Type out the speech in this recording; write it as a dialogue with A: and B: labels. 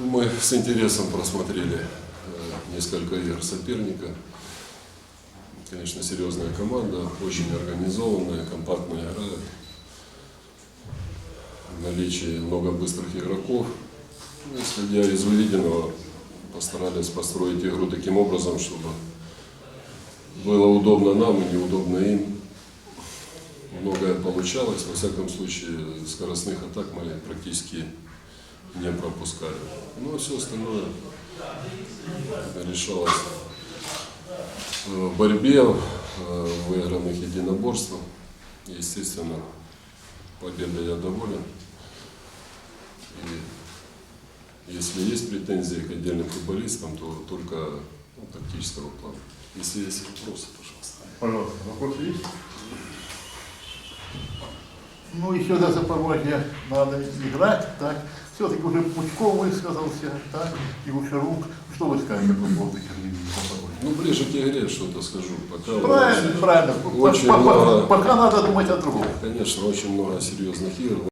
A: Мы с интересом просмотрели э, несколько игр соперника. Конечно, серьезная команда, очень организованная, компактно играет. В наличии много быстрых игроков. Ну, Исходя из увиденного, постарались построить игру таким образом, чтобы было удобно нам и неудобно им. Многое получалось, во всяком случае, скоростных атак мы практически не пропускали. Ну, а все остальное решалось в борьбе, э, в выигранных единоборствах. Естественно, победой я доволен. И если есть претензии к отдельным футболистам, то только ну, тактического плана. Если есть вопросы, пожалуйста.
B: Пожалуйста, вопросы есть?
C: Ну, еще до Запорожья надо играть, так. Все-таки уже Пучков высказался, так, и Ушарук. Что вы скажете по поводу игры Запорожья?
A: Ну, ближе к игре что-то скажу. Пока
C: Правильно, правильно.
A: Очень много.
C: Пока надо думать о другом.
A: конечно, очень много серьезных игр.